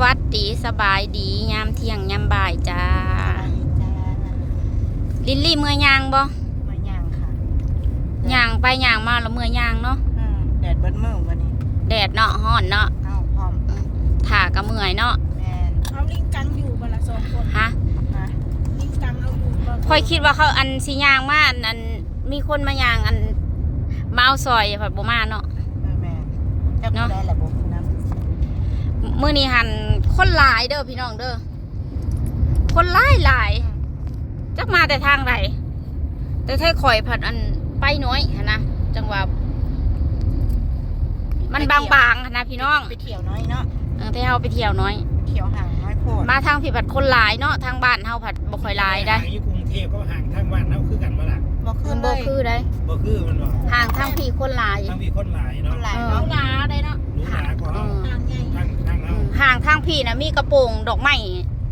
วัสดีสบายดียามเที่ยงยามบ่ายจ้า ลิลลี่เมื่อยางบ่มาย่างค่ะยางไปยางมาแล้วเมื่อยางเนาะอืมแดดเบิ้ลมือวันนี้แดดเนาะฮ้อนเนาะเอ้าพร้อมถ่าก็เมื่อยเนาะแมนเอาลิงกังอยู่บนละสองคนฮะนะลิงกังเอาอยู่บ่ค่อยคิดว่าเขาอันสิยางมาอันอันมีคนมายางอันมาเอาซอยผัดบ่มาเนาะเออแมนจะเนาะได้แหละผ มนะมื้อนี้หันคนหลายเด้อพี่น้องเด้อคนหลายหลายจักมาแต่ทางใดแต่ถ้าข่อยผัดอันไปน้อยหั้นนะจังหวะมันบางๆหั้นนะพี่น้องไปเที่ยวน้อยเนาะเออแต่เฮาไปเที่ยวน้อยเที่ยวห่างน้อยโพดมาทางพี่ผัดคนหลายเนาะทางบ้านเฮาผัดบ่ค่อยหลายได้ห่งอยู่กรุงเทพก็ห่างทางบ้านเฮาคือกันบ่ล่ะบอกขึ้มันนเลบ่ยคือได้บ่คือมันบ่ทางทางพี่คนหลายทางมีคนหลายคเนาะนหลายเออเนาะหลาได้เนาะรู้หลายกว่าเอเฮา ห่างทางพี่นะมีกระโปรงดอกไม้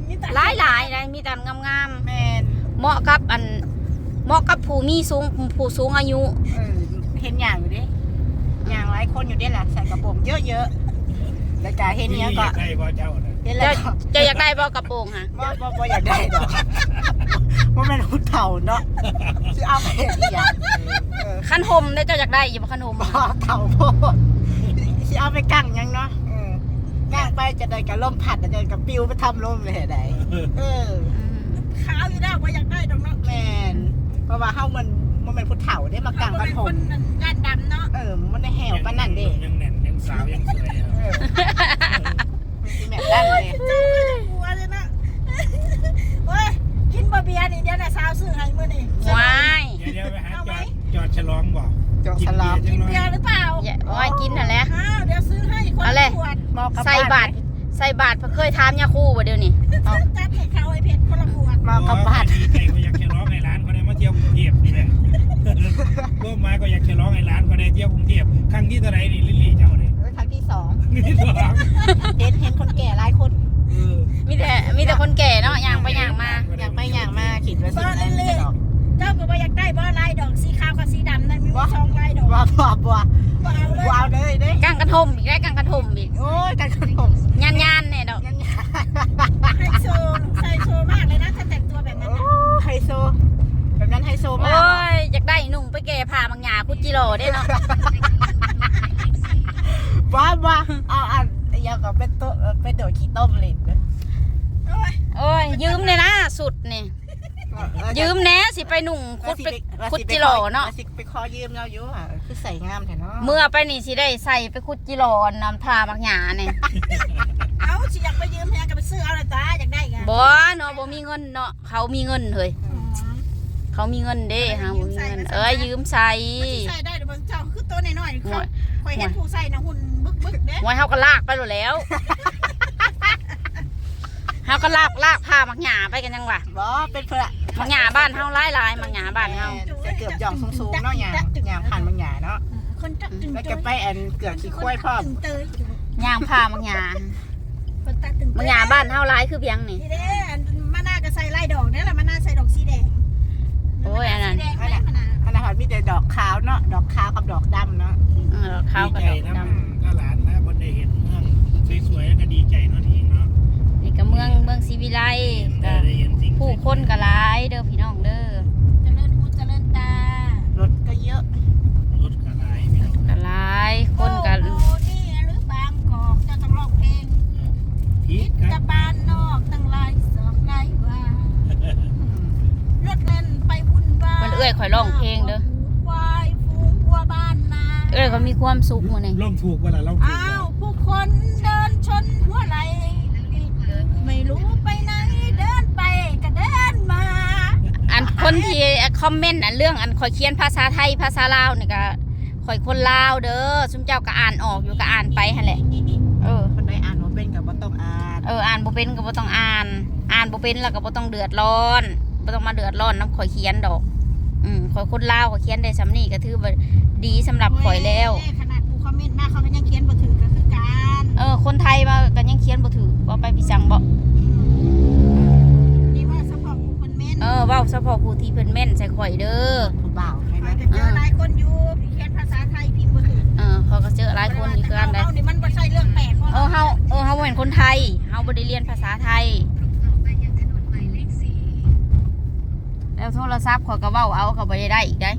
มีแต่หลายหลายๆได้มีแต่งามแมนๆเหมาะกับอันเหมาะกับผู้มีสูงผู้สูงอายุเออเห็นอย่างอยู่ดิอย่างหลายคนอยู่ดิแหละใส่กระโปรงเยอะๆแล้วก็เห็นเนี้ยก็ใกล้บ่เจ้าน่ะเห็นแล้เจ้าวก็เจะอยากได้บ่กระโปรงฮะบ่บ่บ่อยากได้ดอกว่าแม่นหุ่นเถ่าเนาะสิเอาไปเฮ็ดอีหยังเออคันห่มได้เจ้าอยากได้อยู่บ่คันห่มบ่เถ่าโพดสิเอาไปกั้งหยังเนาะ เออกั้งไปจะได้กับลมพัดจะได้กับปิวไปทำลมเลยได้เออขาวอยู่แล้วว่าอยากได้ดอกเนาะแม่นเพราะว่าเฮามันมันเป็นผู้เฒ่าได้มากั้งกันผมนด้านดำเนาะเออมันได้แหวปานนั่นเด้ยังแน่นยังสาวยังสวยอะเออมันสิแม่นนั่นเลยเจ้าก็จะกลัวเลยนะเฮ้ยกินบะเบียร์นี่เดี๋ยวน่ะสาวซื้อให้มื้อนี่ว้ายเดี๋ยวเดี๋ยวไปหาจอด จอดฉลองบ่จอกสลามกินเบียร์หรือเปล่าอย่าว้ายกินนั่นแหละอ้าวเดี๋ยวซื้อให้คนเอาละเลยขวดมอกลับใส่บาตรใส่บาตรเคยถามยาคูบ่เดี๋ยวนี้จัดให้เขาไอ้เพชรคนละขวดมากลับบ้านดีใจก็อยากฉลองให้ร้านเขาได้มาเที่ยวกรุงเทพนี่แหละก็มาก็อยากฉลองให้ร้านเขาได้เที่ยวกรุงเทพครั้งที่เท่าไหร่นี่ลิลลี่เจ้าเนี่ยเออครั้งที่สองนี่สองเห็นเห็นคนแก่หลายคนเออมีแต่มีแต่คนแก่เนาะย่างไปย่างมาอยากไปอยากมาคิดว่าสิได้ไม่ดอกเจ้าก็บ่อยากได้บ่ลายดอกสีขาวกับ สีดำนั่นมีสองลายดอกว่าบ่บ่บ่เอาเลยบ่เอาเลยเด้กางกระทมอีกได้กางกระทมอีกโอ้ยกันขนมย่านย่านๆเนี่ยดอกยังไฮโซไฮโซมากเลยนะถ้าแต่งตัวแบบนั้นโอ้นะไฮโซ แบบนั้นไฮโซโอ้มากยอยากได้หนุ่งไปแก่ผ่าบางหยาคุจิโร่ได้เนาะว้าว้าเอาอันอยากกับเป็นตัวเป็นโดดขี้ต้มเลยโอ้ยโอ้ยยืมเนี่ยนะสุดนี่ยื มแหน่สิไปหนุ่งคุดไปคุดจิโร่เนาะสิไปขอยืมเราอยู่อะคือใส่งามแท้เนาะเมื่อไปนี่สิได้ใส่ไปคุดจิโร่นำผ่าบางหยาเนี่ยเอาสิอยากไปยืมแฮก็ไปซื้อเอาเลยจ้าอยากได้ไงบ่เนาะบ่มีเงินเนาะเขามีเงินเฮ้ยเขามีเงินเด้ฮะบ่มีเงินเอ้ยยืมใส่ใส่ได้เดี๋ยวเบิ่งเจ้าคือตัวน้อยๆเขาคอยเห็นผู้ใส่นะหุ่นบึกบึกๆเด้ไว้เฮาก็ลากไปโลดแล้วเฮาก็ลากลากผ่าบางหยาไปกันยังวะบ่เป็นเพื่อ บางหยาบ้านเฮาหลายๆบางหยาบ้านเฮาจะเกือบหย่องสูงๆเนาะหยาหยาผ่านบางหยาเนาะคนตักตึงแล้วก็ไปอันเกือบขี้ควายพร้อมตึงเตยย่างผ่าบางหยาคนตักตึงเตยบางหยาบ้านเฮาหลายคือเพียงนี่นี่เด้อันมานาก็ใส่ลายดอกนี่แหละมานาใส่ดอกสีแดงโอ้ยอันนั้นสีแดงไหมมานาอันนั้นมีแต่ดอกขาวเนาะดอกขาวกับดอกดำเนาะเออข้าวกระดีดใจอกนะดถ้าหลานนะบนได้เห็นเมืองสวยๆแล้วก็ดีใจเนาะนี่เนาะำนี่ก็เมืองเมืองศรีวิไล ได้ ก็ ได้เห็นสิ่ง ผู้คนก็หลายเด้อพี่น้องเด้อ เจริญหูเจริญตาร ถก็เยอะ รถกระไรพี่น้อง ก็หลายคนก็ โอ้โหนี่หรือบางกอกจะต้องร้องเพลง พีกค จะ รับ บ้านนอกตั้งหลายสอกหลายว่ารถเล่นไปบุญบ้าน มันเอื้อยข่อยร้องเพลงเด้อควายฝูงวัวบ้านนาเอ้ยเขามีความสุขมื้อนี้ล่มถูกเวลาล่มถูกอ้าวผู้คนเดินชนหัวไหลไม่รู้ไปไหนเดินไปก็เดินมา อันคนที่คอมเมนต์อันเรื่องอันข่อยเขียนภาษาไทยภาษาลาวนี่ก็ข่อยคนลาวเด้อซุมเจ้าก็อ่านออกอยู่ก็อ่านไปหั่นแหละเออคนใดอ่านว่าเป็นกับว่าต้องอ่านเอออ่านบ่เป็นก็บ่ต้องอ่าน อ่านบ่เป็นแล้วก็บ่ต้องเดือดร้อนบ่ต้องมาเดือดร้อนน้ำข่อยเขียนดอก อืมข่อยคนลาวข่อยเขียนได้สำนี้ก็ถือว่าดีสำหรับข่อยแล้วโขนาดผู้คอมเมนต์มาเขาก็ยังเขียนบ่ถึงก็คือการเออ คนไทยมาก็ยังเขียนบ่ถูกว่าไปพิสังบ่นี่ว่าสปอร์ตผู้คนเมนต์เออเว้าเฉพาะผู้ที่เพิ่นแม่นใส่ข่อยเด้อ ผู้บ่าวใช่ไหมข้อยก็เจอหลายคนอยู่เขียนภาษาไทยพิมพ์บ่ถึงเออเขาก็เจอหลายคนอยู่คือกันได้เฮานี่มันบ่ใช่เรื่องแปลกเออเฮาเออเฮาบ่เป็นคนไทยเฮาบ่ได้เรียนภาษาไทย แล้วโทรศัพท์ขอยก็เว้าเอาก็บ่ได้ได้อีกได้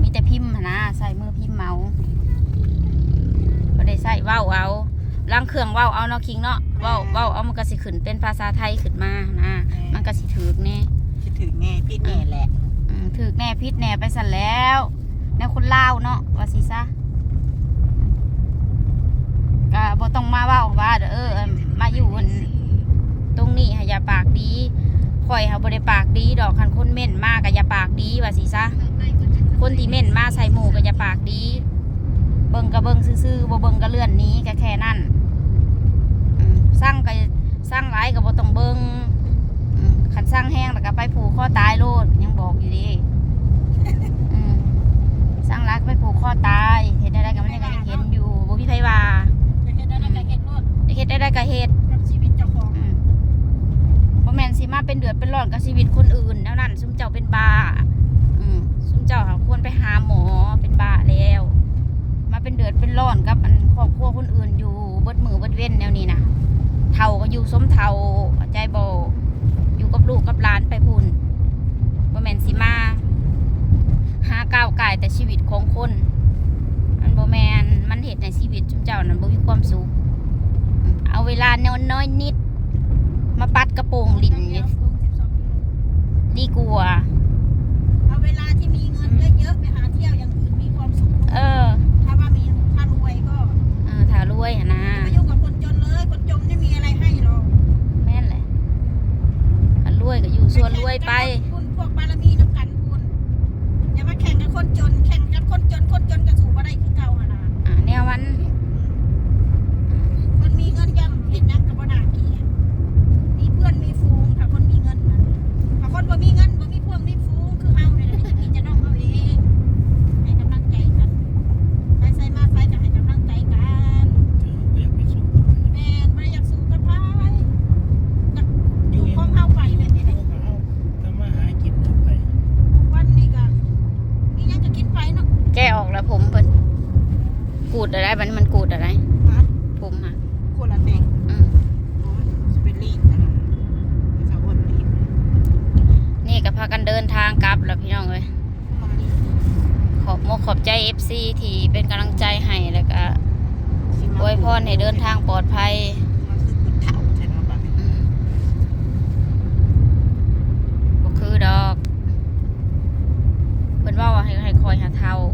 มีแต่พิมพ์หั้นนะใส่มือพิมพ์เอาบ่ได้ใส่เว้าเอาลังเครื่องเว้าเอาเนาะคิงเนาะเว้าเว้าเอามันก็สิขึ้นเป็นภาษาไทยขึ้นมานะมันก็สิถูกแน่คิดถึงแน่พี่แน่แหละอืมถูกแน่พิษแน่ไปสั่นแล้วแน่คนลาวเนาะว่าสิซะก็บ่ต้องมาเว้าว่าเด้อเออเอิ่มมาอยู่อันตรงนี้ให้อย่าปากดี ข่อยเฮาบ่ได้ปากดีดอกคันคนเม่นมากก็อย่าปากดีว่าสิซะคนที่เม่นมาใส่หมูก็อย่าปากดี เบิ่งก็เบิ่งซื่อๆบ่เบิ่งก็เลื่อนหนี้ก็แค่นั้นอืมสร้างก็สร้างหลายก็บ่ต้องเบิ่งอืมคันสร้างแห้งแล้วก็ไปผูกคอตายโลดยังบอกอยู่ดีอืมสร้างรักไปผูกคอตายเฮ็ดได้ก็มันยังก็ยังเห็นอยู่บ่มีไผว่าจะเฮ็ดได้ก็เฮ็ดโลดเฮ็ดได้ได้ก็เฮ็ด กับชีวิตเจ้าของ อืมบ่แม่นสิมา เป็นเดือดเป็นร้อนกับชีวิตคนอื่นแนวนั้นซุมเจ้าเป็นบ้าอืมซุมเจ้าหาควรไปหาหมอเป็นบ้าแล้ว มาเป็นเดือดเป็นร้อนกับอันครอบครัวคนอื่นอยู่เบิดมือเบิดเว้นแนวนี้นะเท่าก็อยู่สมเท่าเข้าใจบ่อยู่กับลูกกับหลานไปพุ่นบ่แม่นสิมาหาก้าวไก่ายแต่ชีวิตของคนมันบ่แม่นมันเฮ็ดในชีวิตซุมเจ้านั้นบ่มีความสุขอืมเอาเวลาน้อยๆนิด มาปัดกระโปรงลิ้นนี่ ดีกว่า เอาเวลาที่มีเงินเยอะๆไปหาเที่ยวอย่างอื่นมีความสุขเออ ถ้าว่ามีถ้ารวยก็เออถ้ารวยหนนะไม่ยุ่งกับคนจนเลย คนจนไม่มีอะไรให้หรอกแม่นแหละถ้ารวยก็อยู่ส่วนรวยไปคุณพวกบารมีน้ำกันคุณอย่ามาแข่งกับคนจน แข่งกับคนจน คนจนกระสูบอะไรคือเก่าอะนะอ่าแนวมันคนมีเงินย่ำเห็นนักกับบ่นาเกลียดมีเพื่อนมีฟูงถ้าคนมีเงินนะถ้าคนบ่มีเงินบ่มีพวกมีฟูงคือเฮาเนี่ยนะจะกินจะน้องเอาเองให้กำลังใจกันไปใส่มาไฟก็ให้กำลังใจกัน อยากไปสู้ แม่นบ่ได้อยากสู้กับไผอยาก อ อยู่ ยู่ของเฮาไปแบบนี้แหละ เขาทำมาหากินไป วันนี้ก็มีหยังจะกินไป เนาะแก้ออกแล้วผมเพิ่นกูดอะไรบัดนมันกูดอะไรฮะผมอะคนละแดงอืมสเปนลีดนะสาวคนลีดนี่ก็พากันเดินทางกลับแล้วพี่น้องเอ้ยมาลีดขอบมกขอบใจ FC ที่เป็นกำลังใจให้แล้วก็อวยพรให้เดินทางปลอดภัย มันคือคุณเฒ่าใช่ไหมบ้างอืมบ่คือดอก เพิ่นเว่าว่าให้ให้คอยหาเท่าเพิ่น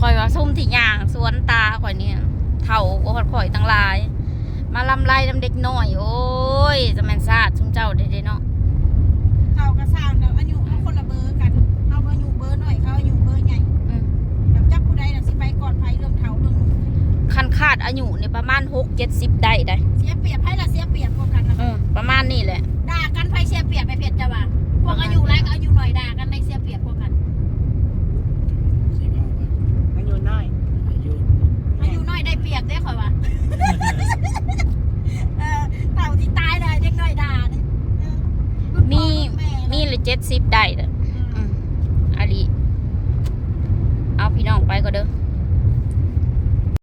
คอยว่าซุ่มที่ย่างสวนตาข่อยเนี่ยเท่าก็ข่อยตั้งหลาย มาลำไรน้ำเด็กน้อย โอ้ยจะแม่นซาดซุมเจ้าเด้ๆเนาะเขาก็สร้างแล้วอายุเอาคนละเบอร์กันเอาอายุเบอร์น้อยเขาอายุเบอร์ใหญ่อืมแบบจับผู้ใดน่ะสิไปก่อนไผเรื่องเฒ่าเรื่องหนุ่มคันคาดอายุเนี่ยประมาณ6 70ได้ได้เสียเปรียบให้ละเสียเปรียบพวกกันนะเออประมาณนี้แหละด่ากันไผเสียเปรียบไปเพียรจะว่าพวกอายุหลายก็อายุหน่อยด่ากันได้เสียเปรียบพวกกัน สิว่า อายุ น้อยอายุอายุน้อยได้เปรียบได้ข่อยว่าเออเต่าที่ตายเลยเด็กน้อยด่าเนี่ยเออรุ่นพ่อมีรุ่นแม่มีเลย70ได้เด้ออืมอืมอาลีเอาพี่น้องไปก็เด้อ